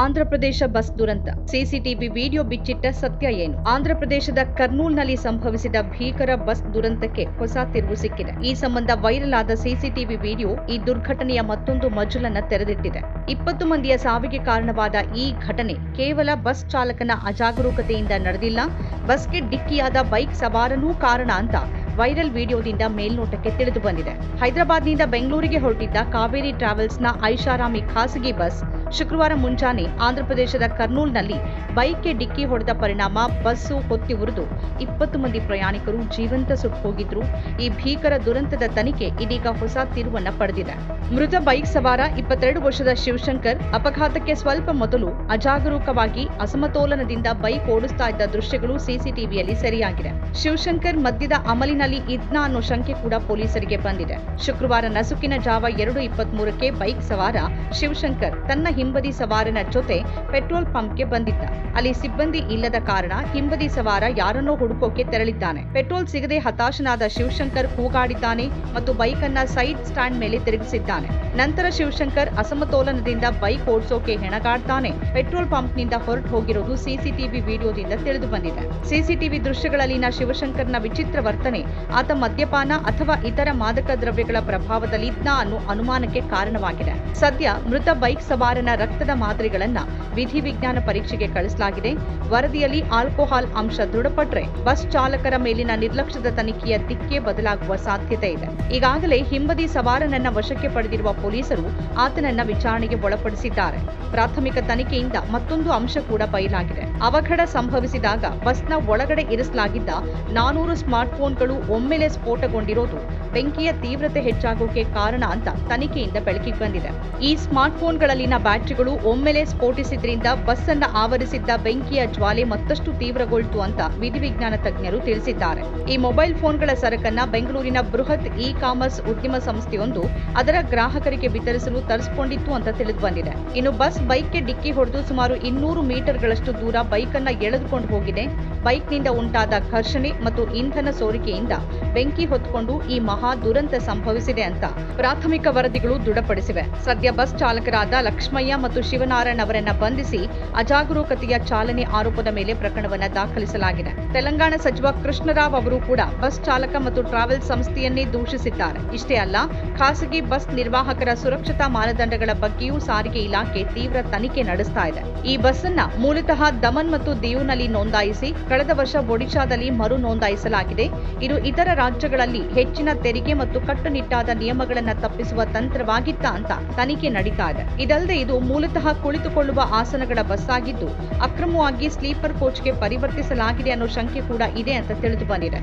Andhra Pradesh bus ದುರಂತ. CCTV video ಬಿಚ್ಚಿಟ್ಟ ಸತ್ಯ ಏನು? ಆಂಧ್ರಪ್ರದೇಶದ ಕರ್ನೂಲ್ನಲ್ಲಿ ಸಂಭವಿಸಿದ ಭೀಕರ ಬಸ್ ದುರಂತಕ್ಕೆ ಹೊಸ ತಿರುವು ಸಿಕ್ಕಿದೆ. ಈ ಸಂಬಂಧ ವೈರಲ್ ಆದ ಸಿಸಿಟಿವಿ ವಿಡಿಯೋ ಈ ದುರ್ಘಟನೆಯ ಮತ್ತೊಂದು ಮಜಲನ್ನ ತೆರೆದಿಟ್ಟಿದೆ. ಇಪ್ಪತ್ತು ಮಂದಿಯ ಸಾವಿಗೆ ಕಾರಣವಾದ ಈ ಘಟನೆ ಕೇವಲ ಬಸ್ ಚಾಲಕನ ಅಜಾಗರೂಕತೆಯಿಂದ ನಡೆದಿಲ್ಲ. ಬಸ್ಗೆ ಡಿಕ್ಕಿಯಾದ ಬೈಕ್ ಸವಾರನೂ ಕಾರಣ ಅಂತ ವೈರಲ್ ವಿಡಿಯೋದಿಂದ ಮೇಲ್ನೋಟಕ್ಕೆ ತಿಳಿದು ಬಂದಿದೆ. ಹೈದರಾಬಾದ್ನಿಂದ ಬೆಂಗಳೂರಿಗೆ ಹೊರಟಿದ್ದ ಕಾವೇರಿ ಟ್ರಾವೆಲ್ಸ್ನ ಐಷಾರಾಮಿ ಖಾಸಗಿ ಬಸ್ ಶುಕ್ರವಾರ ಮುಂಜಾನೆ ಆಂಧ್ರಪ್ರದೇಶದ ಕರ್ನೂಲ್ನಲ್ಲಿ ಬೈಕ್ಗೆ ಡಿಕ್ಕಿ ಹೊಡೆದ ಪರಿಣಾಮ, ಬಸ್ಸು ಹೊತ್ತಿ ಉರಿದು ಇಪ್ಪತ್ತು ಮಂದಿ ಪ್ರಯಾಣಿಕರು ಜೀವಂತ ಸುಟ್ಟು ಹೋಗಿದ್ರು ಈ ಭೀಕರ ದುರಂತದ ತನಿಖೆ ಇದೀಗ ಹೊಸ ತಿರುವನ್ನ ಪಡೆದಿದೆ. ಮೃತ ಬೈಕ್ ಸವಾರ ಇಪ್ಪತ್ತೆರಡು ವರ್ಷದ ಶಿವಶಂಕರ್ ಅಪಘಾತಕ್ಕೆ ಸ್ವಲ್ಪ ಮೊದಲು ಅಜಾಗರೂಕವಾಗಿ ಅಸಮತೋಲನದಿಂದ ಬೈಕ್ ಓಡಿಸ್ತಾ ಇದ್ದ ದೃಶ್ಯಗಳು ಸಿಸಿಟಿವಿಯಲ್ಲಿ ಸೆರೆಯಾಗಿದೆ. ಶಿವಶಂಕರ್ ಮದ್ಯದ ಅಮಲಿನಲ್ಲಿ ಇದ್ನ ಅನ್ನೋ ಶಂಕೆ ಕೂಡ ಪೊಲೀಸರಿಗೆ ಬಂದಿದೆ. ಶುಕ್ರವಾರ ನಸುಕಿನ ಜಾವ ಎರಡು ಇಪ್ಪತ್ಮೂರಕ್ಕೆ ಬೈಕ್ ಸವಾರ ಶಿವಶಂಕರ್ ತನ್ನ ಹಿಂಬದಿ ಸವಾರನ ಜೊತೆ ಪೆಟ್ರೋಲ್ ಪಂಪ್ಗೆ ಬಂದಿದ್ದ. ಅಲ್ಲಿ ಸಿಬ್ಬಂದಿ ಇಲ್ಲದ ಕಾರಣ ಹಿಂಬದಿ ಸವಾರ ಯಾರನ್ನೋ ಹುಡುಕೋಕೆ ತೆರಳಿದ್ದಾನೆ. ಪೆಟ್ರೋಲ್ ಸಿಗದೆ ಹತಾಶನಾದ ಶಿವಶಂಕರ್ ಕೂಗಾಡಿದ್ದಾನೆ ಮತ್ತು ಬೈಕ್ ಅನ್ನ ಸೈಡ್ ಸ್ಟ್ಯಾಂಡ್ ಮೇಲೆ ತಿರುಗಿಸಿದ್ದಾನೆ. ನಂತರ ಶಿವಶಂಕರ್ ಅಸಮತೋಲನದಿಂದ ಬೈಕ್ ಓಡಿಸೋಕೆ ಹೆಣಗಾಡ್ತಾನೆ. ಪೆಟ್ರೋಲ್ ಪಂಪ್ನಿಂದ ಹೊರಟು ಹೋಗಿರೋದು ಸಿಸಿಟಿವಿ ವಿಡಿಯೋದಿಂದ ತಿಳಿದು ಬಂದಿದೆ. ಸಿಸಿಟಿವಿ ದೃಶ್ಯಗಳಲ್ಲಿನ ಶಿವಶಂಕರ್ನ ವಿಚಿತ್ರ ವರ್ತನೆ, ಆತ ಮದ್ಯಪಾನ ಅಥವಾ ಇತರ ಮಾದಕ ದ್ರವ್ಯಗಳ ಪ್ರಭಾವದಲ್ಲಿದ್ದ ಅನ್ನೋ ಅನುಮಾನಕ್ಕೆ ಕಾರಣವಾಗಿದೆ. ಸದ್ಯ ಮೃತ ಬೈಕ್ ಸವಾರನ ರಕ್ತದ ಮಾದರಿಗಳನ್ನ ವಿಧಿವಿಜ್ಞಾನ ಪರೀಕ್ಷೆಗೆ ಕಳಿಸಲಾಗಿದೆ. ವರದಿಯಲ್ಲಿ ಆಲ್ಕೋಹಾಲ್ ಅಂಶ ದೃಢಪಟ್ಟರೆ ಬಸ್ ಚಾಲಕರ ಮೇಲಿನ ನಿರ್ಲಕ್ಷ್ಯದ ತನಿಖೆಯ ದಿಕ್ಕೆ ಬದಲಾಗುವ ಸಾಧ್ಯತೆ ಇದೆ. ಈಗಾಗಲೇ ಹಿಂಬದಿ ಸವಾರನನ್ನ ವಶಕ್ಕೆ ಪಡೆದಿರುವ ಪೊಲೀಸರು ಆತನನ್ನ ವಿಚಾರಣೆಗೆ ಒಳಪಡಿಸಿದ್ದಾರೆ. ಪ್ರಾಥಮಿಕ ತನಿಖೆಯಿಂದ ಮತ್ತೊಂದು ಅಂಶ ಕೂಡ ಬಯಲಾಗಿದೆ ಅವಘಡ ಸಂಭವಿಸಿದಾಗ ಬಸ್ನ ಒಳಗಡೆ ಇರಿಸಲಾಗಿದ್ದ ನಾನೂರು ಸ್ಮಾರ್ಟ್ಫೋನ್ಗಳು ಒಮ್ಮೆಲೆ ಸ್ಫೋಟಗೊಂಡಿರೋದು ಬೆಂಕಿಯ ತೀವ್ರತೆ ಹೆಚ್ಚಾಗೋಕೆ ಕಾರಣ ಅಂತ ತನಿಖೆಯಿಂದ ಬೆಳಕಿಗೆ ಬಂದಿದೆ. ಈ ಸ್ಮಾರ್ಟ್ಫೋನ್ಗಳಲ್ಲಿನ ಬ್ಯಾಟರಿಗಳು ಒಮ್ಮೆಲೆ ಸ್ಫೋಟಿಸಿದ್ರಿಂದ ಬಸ್ ಅನ್ನ ಆವರಿಸಿದ್ದ ಬೆಂಕಿಯ ಜ್ವಾಲೆ ಮತ್ತಷ್ಟು ತೀವ್ರಗೊಳ್ತು ಅಂತ ವಿಧಿವಿಜ್ಞಾನ ತಜ್ಞರು ತಿಳಿಸಿದ್ದಾರೆ. ಈ ಮೊಬೈಲ್ ಫೋನ್ಗಳ ಸರಕನ್ನ ಬೆಂಗಳೂರಿನ ಬೃಹತ್ ಇ ಕಾಮರ್ಸ್ ಉದ್ಯಮ ಸಂಸ್ಥೆಯೊಂದು ಅದರ ಗ್ರಾಹಕರಿಗೆ ವಿತರಿಸಲು ತರಿಸಿಕೊಂಡಿತ್ತು ಅಂತ ತಿಳಿದು ಬಂದಿದೆ. ಇನ್ನು ಬಸ್ ಬೈಕ್ಗೆ ಡಿಕ್ಕಿ ಹೊಡೆದು ಸುಮಾರು ಇನ್ನೂರು ಮೀಟರ್ಗಳಷ್ಟು ದೂರ ಬೈಕ್ ಅನ್ನ ಎಳೆದುಕೊಂಡು ಹೋಗಿದೆ. ಬೈಕ್ನಿಂದ ಉಂಟಾದ ಘರ್ಷಣೆ ಮತ್ತು ಇಂಧನ ಸೋರಿಕೆಯಿಂದ ಬೆಂಕಿ ಹೊತ್ಕೊಂಡು ಈ ಮಹಾ ದುರಂತ ಸಂಭವಿಸಿದೆ ಅಂತ ಪ್ರಾಥಮಿಕ ವರದಿಗಳು ದೃಢಪಡಿಸಿವೆ. ಸದ್ಯ ಬಸ್ ಚಾಲಕರಾದ ಲಕ್ಷ್ಮಯ್ಯ ಮತ್ತು ಶಿವನಾರಾಯಣ್ ಅವರನ್ನ ಬಂಧಿಸಿ ಅಜಾಗರೂಕತೆಯ ಚಾಲನೆ ಆರೋಪದ ಮೇಲೆ ಪ್ರಕರಣವನ್ನ ದಾಖಲಿಸಲಾಗಿದೆ. ತೆಲಂಗಾಣ ಸಚಿವ ಕೃಷ್ಣರಾವ್ ಅವರು ಕೂಡ ಬಸ್ ಚಾಲಕ ಮತ್ತು ಟ್ರಾವೆಲ್ ಸಂಸ್ಥೆಯನ್ನೇ ದೂಷಿಸಿದ್ದಾರೆ. ಇಷ್ಟೇ ಅಲ್ಲ, ಖಾಸಗಿ ಬಸ್ ನಿರ್ವಾಹಕರ ಸುರಕ್ಷತಾ ಮಾನದಂಡಗಳ ಬಗ್ಗೆಯೂ ಸಾರಿಗೆ ಇಲಾಖೆ ತೀವ್ರ ತನಿಖೆ ನಡೆಸ್ತಾ ಇದೆ. ಈ ಬಸ್ ಅನ್ನ ಮೂಲತಃ ದಮನ್ ಮತ್ತು ದಿಯುನಲ್ಲಿ ನೋಂದಾಯಿಸಿ, ಕಳೆದ ವರ್ಷ ಒಡಿಶಾದಲ್ಲಿ ಮರು ನೋಂದಾಯಿಸಲಾಗಿದೆ. ಇದು ಇತರ ರಾಜ್ಯಗಳಲ್ಲಿ ಹೆಚ್ಚಿನ ತೆರಿಗೆ ಮತ್ತು ಕಟ್ಟುನಿಟ್ಟಾದ ನಿಯಮಗಳನ್ನು ತಪ್ಪಿಸುವ ತಂತ್ರವಾಗಿತ್ತ ಅಂತ ತನಿಖೆ ನಡೀತಾ ಇದೆ. ಇದಲ್ಲದೆ ಇದು ಮೂಲತಃ ಕುಳಿತುಕೊಳ್ಳುವ ಆಸನಗಳ ಬಸ್ ಆಗಿದ್ದು ಅಕ್ರಮವಾಗಿ ಸ್ಲೀಪರ್ ಕೋಚ್ಗೆ ಪರಿವರ್ತಿಸಲಾಗಿದೆ ಅನ್ನೋ ಶಂಕೆ ಕೂಡ ಇದೆ ಅಂತ ತಿಳಿದು ಬಂದಿದೆ.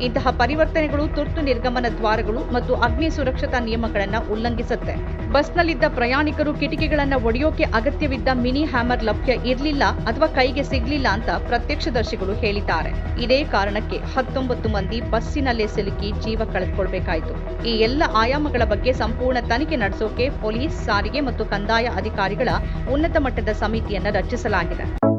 ಇಂತಹ ಪರಿವರ್ತನೆಗಳು ತುರ್ತು ನಿರ್ಗಮನ ದ್ವಾರಗಳು ಮತ್ತು ಅಗ್ನಿ ಸುರಕ್ಷತಾ ನಿಯಮಗಳನ್ನು ಉಲ್ಲಂಘಿಸುತ್ತೆ. ಬಸ್ನಲ್ಲಿದ್ದ ಪ್ರಯಾಣಿಕರು ಕಿಟಕಿಗಳನ್ನ ಒಡೆಯೋಕೆ ಅಗತ್ಯವಿದ್ದ ಮಿನಿ ಹ್ಯಾಮರ್ ಲಭ್ಯ ಇರಲಿಲ್ಲ ಅಥವಾ ಕೈಗೆ ಸಿಗಲಿಲ್ಲ ಅಂತ ಪ್ರತ್ಯಕ್ಷದರ್ಶಿಗಳು ಹೇಳಿದ್ದಾರೆ. ಇದೇ ಕಾರಣಕ್ಕೆ ಹತ್ತೊಂಬತ್ತು ಮಂದಿ ಬಸ್ಸಿನಲ್ಲೇ ಸಿಲುಕಿ ಜೀವ ಕಳೆದುಕೊಳ್ಬೇಕಾಯಿತು. ಈ ಎಲ್ಲ ಆಯಾಮಗಳ ಬಗ್ಗೆ ಸಂಪೂರ್ಣ ತನಿಖೆ ನಡೆಸೋಕೆ ಪೊಲೀಸ್, ಸಾರಿಗೆ ಮತ್ತು ಕಂದಾಯ ಅಧಿಕಾರಿಗಳ ಉನ್ನತ ಮಟ್ಟದ ಸಮಿತಿಯನ್ನು ರಚಿಸಲಾಗಿದೆ.